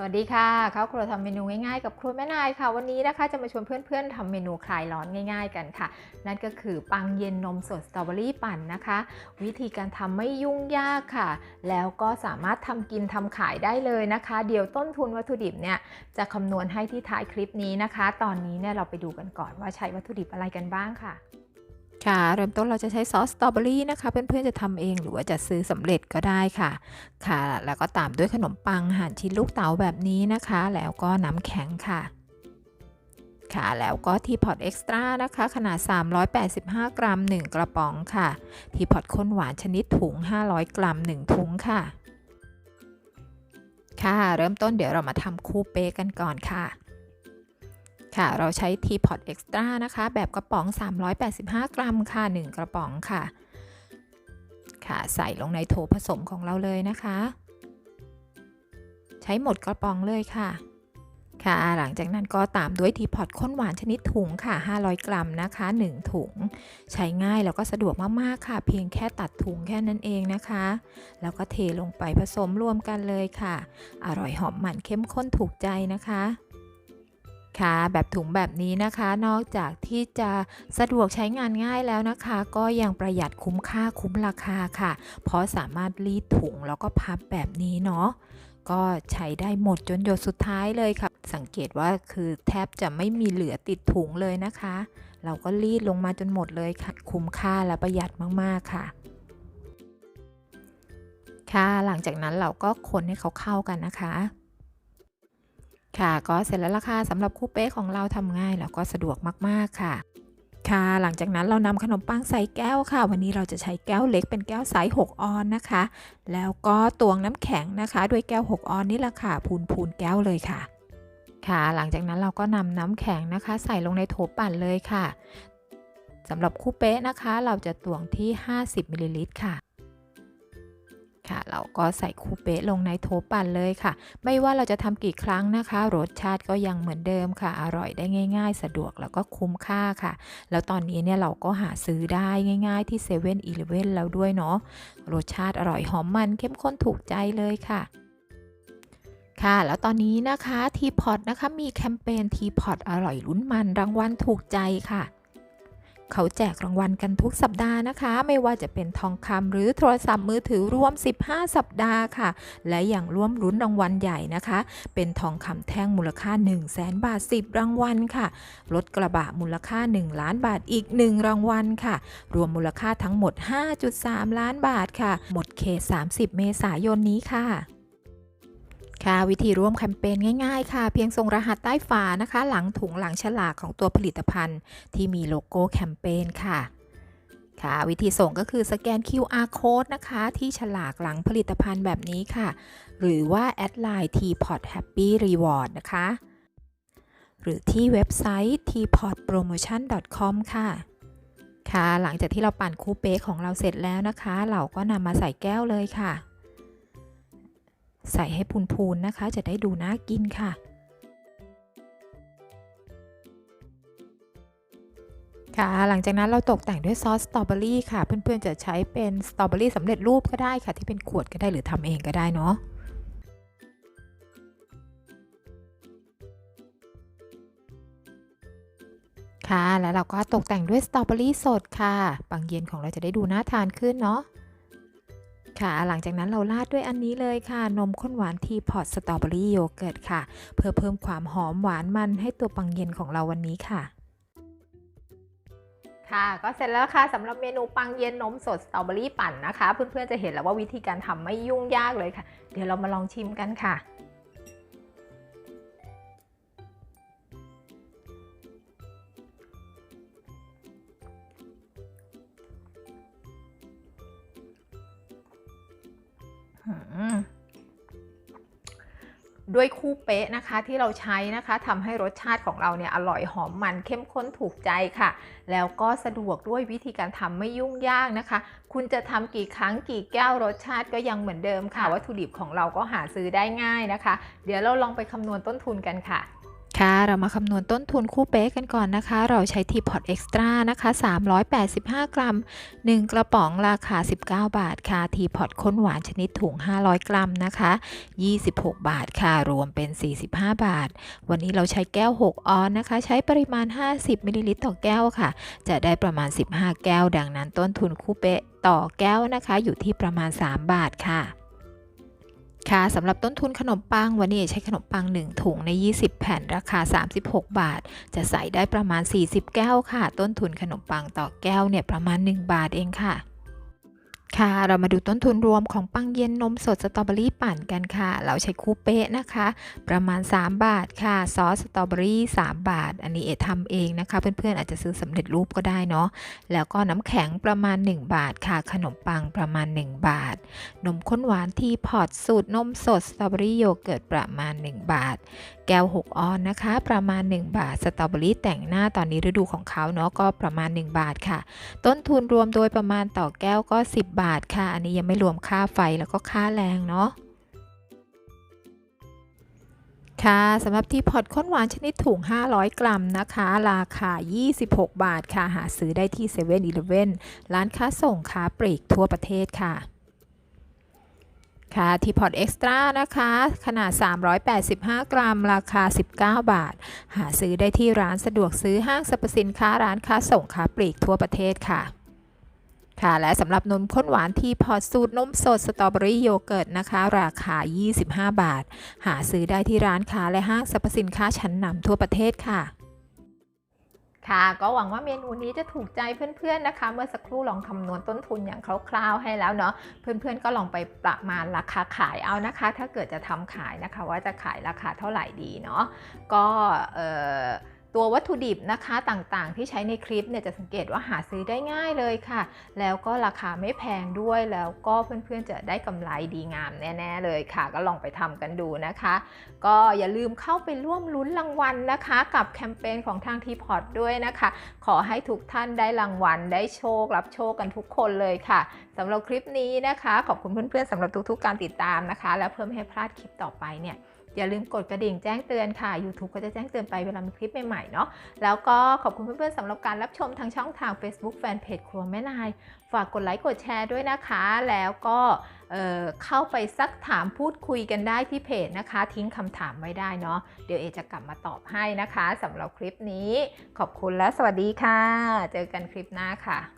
สวัสดีค่ะเข้าครัวทำเมนูง่ายๆ กับครัวแม่นายค่ะ วันนี้นะคะจะมาชวนเพื่อนๆทำเมนูคลายร้อนง่าย ๆ กันค่ะ นั่นก็คือปังเย็นนมสดสตรอเบอรี่ปั่นนะคะ วิธีการทำไม่ยุ่งยากค่ะ แล้วก็สามารถทำกินทำขายได้เลยนะคะ เดี๋ยวต้นทุนวัตถุดิบเนี่ยจะคำนวณให้ที่ท้ายคลิปนี้นะคะ ตอนนี้เนี่ยเราไปดูกันก่อนว่าใช้วัตถุดิบอะไรกันบ้างค่ะ ค่ะเริ่มต้นเราจะใช้ซอสสตรอเบอรี่นะคะเพื่อนๆจะทำเองหรือว่าจะซื้อสำเร็จก็ได้ค่ะ ค่ะ แล้วก็ตามด้วยขนมปังหั่นชิ้นลูกเต๋าแบบนี้นะคะ แล้วก็น้ำแข็งค่ะ ค่ะแล้วก็ทีพอตเอ็กซ์ตร้านะคะขนาด 385 กรัม 1 กระป๋องค่ะ ทีพอตข้นหวานชนิดถุง 500 กรัม 1 ถุงค่ะ ค่ะเริ่มต้นเดี๋ยวเรามาทำคูเป้กันก่อนค่ะ ค่ะ เราใช้ทีพอตเอ็กซ์ตร้านะคะ แบบกระป๋อง 385 กรัมค่ะ 1 กระป๋องค่ะ ค่ะใส่ลงในโถผสมของเราเลยนะคะ ใช้หมดกระป๋องเลยค่ะ ค่ะ หลังจากนั้นก็ตามด้วยทีพอตข้นหวานชนิดถุงค่ะ 500 กรัมนะคะ 1 ถุง ใช้ง่ายแล้วก็สะดวกมากๆค่ะ เพียงแค่ตัดถุงแค่นั้นเองนะคะ แล้วก็เทลงไปผสมรวมกันเลยค่ะ อร่อยหอมมันเข้มข้นถูกใจนะคะ ค่ะแบบถุงแบบนี้นะคะนอกจากที่จะสะดวกใช้งานง่ายแล้วนะคะ ก็ยังประหยัดคุ้มค่าคุ้มราคาค่ะ เพราะสามารถรีดถุงแล้วก็พับแบบนี้เนาะก็ใช้ได้หมดจนหยดสุดท้ายเลยค่ะ สังเกตว่าคือแทบจะไม่มีเหลือติดถุงเลยนะคะ เราก็รีดลงมาจนหมดเลยค่ะ คุ้มค่าและประหยัดมากๆค่ะค่ะหลังจากนั้นเราก็คนให้เขาเข้ากันนะคะ ค่ะก็เสร็จแล้วล่ะค่ะสำหรับคู่เป้ของเราทำง่ายแล้วก็สะดวกมากๆค่ะ ค่ะ หลังจากนั้นเรานำขนมปังใส่แก้วค่ะ วันนี้เราจะใช้แก้วเล็กเป็นแก้วไซส์6ออนนะคะ แล้วก็ตวงน้ำแข็งนะคะ ด้วยแก้ว 6 ออนนี่แหละค่ะพูนพูนๆแก้วเลยค่ะ ค่ะ หลังจากนั้นเราก็นำน้ำแข็งนะคะ ใส่ลงในโถปั่นเลยค่ะสำหรับคู่เป้นะคะ เราจะตวงที่ 50มิลลิลิตรค่ะ ค่ะ เราก็ใส่คูเป้ลงในโถปั่นเลยค่ะ ไม่ว่าเราจะทำกี่ครั้งนะคะ รสชาติก็ยังเหมือนเดิมค่ะ อร่อยได้ง่าย ๆ สะดวกแล้วก็คุ้มค่าค่ะ แล้วตอนนี้เนี่ยเราก็หาซื้อได้ง่าย ๆ ที่7 e เ e ่ e อีเลแล้วด้วยเนาะ รสชาติอร่อยหอมมันเข้มข้นถูกใจเลยค่ะค่ะ แล้วตอนนี้นะคะทีพอตนะคะมีแคมเปญทีพอตอร่อยลุ้นมันรางวัลถูกใจค่ะ เขาแจกรางวัลกันทุกสัปดาห์นะคะ ไม่ว่าจะเป็นทองคำหรือโทรศัพท์มือถือรวม 15 สัปดาห์ค่ะ และอย่างร่วมลุ้นรางวัลใหญ่นะคะ เป็นทองคำแท่งมูลค่า 1 0 0 0 0แบาท 10 รางวัลค่ะ รถกระบะมูลค่า 1 ล้านบาทอีก 1 รางวัลค่ะ รวมมูลค่าทั้งหมด 5.3 ล้านบาทค่ะ หมดเขต 30 เมษายนนี้ค่ะ ค่ะวิธีร่วมแคมเปญง่ายๆ ค่ะ เพียงส่งรหัสใต้ฝานะคะ หลังถุงหลังฉลากของตัวผลิตภัณฑ์ ที่มีโลโก้แคมเปญค่ะ ค่ะ วิธีส่งก็คือสแกน QR code นะคะ ที่ฉลากหลังผลิตภัณฑ์แบบนี้ค่ะ หรือว่าแอดไลน์ Tpot Happy Reward นะคะ หรือที่เว็บไซต์ tpotpromotion.com ค่ะค่ะ หลังจากที่เราปั่นคูเป้ของเราเสร็จแล้วนะคะ เราก็นำมาใส่แก้วเลยค่ะ ใส่ให้พูนๆนะคะ จะได้ดูน่ากินค่ะ ค่ะหลังจากนั้นเราตกแต่งด้วยซอสสตรอเบอรี่ค่ะ เพื่อนๆจะใช้เป็นสตรอเบอรี่สำเร็จรูปก็ได้ค่ะ ที่เป็นขวดก็ได้หรือทำเองก็ได้เนาะค่ะ แล้วเราก็ตกแต่งด้วยสตรอเบอรี่สดค่ะปังเย็นของเราจะได้ดูน่าทานขึ้นเนาะ ค่ะ หลังจากนั้นเราราดด้วยอันนี้เลยค่ะ นมข้นหวานทีพอตสตรอเบอรี่โยเกิร์ตค่ะ เพื่อเพิ่มความหอมหวานมันให้ตัวปังเย็นของเราวันนี้ค่ะ ค่ะ ก็เสร็จแล้วค่ะสำหรับเมนูปังเย็นนมสดสตรอเบอรี่ปั่นนะคะ เพื่อนๆจะเห็นแล้วว่าวิธีการทำไม่ยุ่งยากเลยค่ะ เดี๋ยวเรามาลองชิมกันค่ะ ด้วยคู่เป๊ะนะคะที่เราใช้นะคะทำให้รสชาติของเราเนี่ยอร่อยหอมมันเข้มข้นถูกใจค่ะ แล้วก็สะดวกด้วยวิธีการทำไม่ยุ่งยากนะคะ คุณจะทำกี่ครั้งกี่แก้วรสชาติก็ยังเหมือนเดิมค่ะ วัตถุดิบของเราก็หาซื้อได้ง่ายนะคะ เดี๋ยวเราลองไปคำนวณต้นทุนกันค่ะ ค่ะ เรามาคำนวณต้นทุนคู่เป๊ะกันก่อนนะคะ เราใช้ทีพอตเอ็กซ์ตร้านะคะ 385 กรัม 1 กระป๋องราคา 19 บาทค่ะ ทีพอตข้นหวานชนิดถุง 500 กรัมนะคะ 26 บาทค่ะ รวมเป็น 45 บาท วันนี้เราใช้แก้ว 6 ออนนะคะ ใช้ปริมาณ 50 มิลลิลิตรต่อแก้วค่ะ จะได้ประมาณ 15 แก้ว ดังนั้นต้นทุนคู่เป๊ะต่อแก้วนะคะ อยู่ที่ประมาณ 3 บาทค่ะ ค่ะสำหรับต้นทุนขนมปังวันนี้ใช้ขนมปัง 1 ถุงใน 20 แผ่นราคา 36 บาท จะใส่ได้ประมาณ 40 แก้วค่ะ ต้นทุนขนมปังต่อแก้วเนี่ยประมาณ 1 บาทเองค่ะ ค่ะ เรามาดูต้นทุนรวมของปังเย็นนมสดสตรอเบอรี่ปั่นกันค่ะ เราใช้คูเป๊ะนะคะ ประมาณ 3 บาทค่ะ ซอสสตรอเบอรี่ 3 บาท อันนี้เอทำเองนะคะ เพื่อนๆอาจจะซื้อสำเร็จรูปก็ได้เนาะ แล้วก็น้ำแข็งประมาณ 1 บาทค่ะ ขนมปังประมาณ 1 บาท นมข้นหวานที่พอตสูตรนมสดสตรอเบอรี่โยเกิร์ตประมาณ 1 บาท แก้ว 6 ออนนะคะ ประมาณ 1 บาท สตรอเบอรี่แต่งหน้าตอนนี้ฤดูของเขาเนาะก็ประมาณ 1 บาทค่ะ ต้นทุนรวมโดยประมาณต่อแก้วก็ 10 บาทค่ะ อันนี้ยังไม่รวมค่าไฟแล้วก็ค่าแรงเนาะค่ะสำหรับทีพอตข้นหวานชนิดถุง 500 กรัมนะคะ ราคา 26 บาทค่ะ หาซื้อได้ที่7 e เ e ่ e อร้านค้าส่งค้าปลีกทั่วประเทศค่ะ ค่ะทีพอตเอ็กซ์ตร้านะคะ ขนาด 385 กรัม ราคา 19 บาท หาซื้อได้ที่ร้านสะดวกซื้อห้างสรรพสินค้าร้านค้าส่งค้าปลีกทั่วประเทศค่ะ ค่ะ และสำหรับนมข้นหวานที่พอตสูตรนมสดสตรอเบอรี่โยเกิร์ตนะคะ ราคา 25 บาท หาซื้อได้ที่ร้านค้าและห้างสรรพสินค้าชั้นนำทั่วประเทศค่ะ ค่ะ ก็หวังว่าเมนูนี้จะถูกใจเพื่อนๆนะคะ เมื่อสักครู่ลองคำนวณต้นทุนอย่างคร่าวๆให้แล้วเนาะเพื่อนๆก็ลองไปประมาณราคาขายเอานะคะ ถ้าเกิดจะทำขายนะคะ ว่าจะขายราคาเท่าไหร่ดีเนาะก็เออ ตัววัตถุดิบนะคะต่างๆ ที่ใช้ในคลิปเนี่ยจะสังเกตว่าหาซื้อได้ง่ายเลยค่ะ แล้วก็ราคาไม่แพงด้วยแล้วก็เพื่อนๆจะได้กำไรดีงามแน่ๆเลยค่ะ ก็ลองไปทำกันดูนะคะ ก็อย่าลืมเข้าไปร่วมลุ้นรางวัลนะคะ กับแคมเปญของทางทีพอร์ตด้วยนะคะ ขอให้ทุกท่านได้รางวัลได้โชครับโชคกันทุกคนเลยค่ะสำหรับคลิปนี้นะคะ ขอบคุณเพื่อนๆสำหรับทุกๆ การติดตามนะคะ และเพื่อไม่ให้พลาดคลิปต่อไปเนี่ย อย่าลืมกดกระดิ่งแจ้งเตือนค่ะ YouTube ก็จะแจ้งเตือนไปเวลามีคลิปใหม่ๆเนาะแล้วก็ขอบคุณเพื่อนๆสำหรับการรับชมทางช่องทาง Facebook Fanpage ครัวแม่นาย ฝากกดไลค์กดแชร์ด้วยนะคะ แล้วก็เเข้าไปซักถามพูดคุยกันได้ที่เพจนะคะ ทิ้งคำถามไว้ได้เนาะเดี๋ยวเอจะกลับมาตอบให้นะคะสำหรับคลิปนี้ ขอบคุณและสวัสดีค่ะ เจอกันคลิปหน้าค่ะ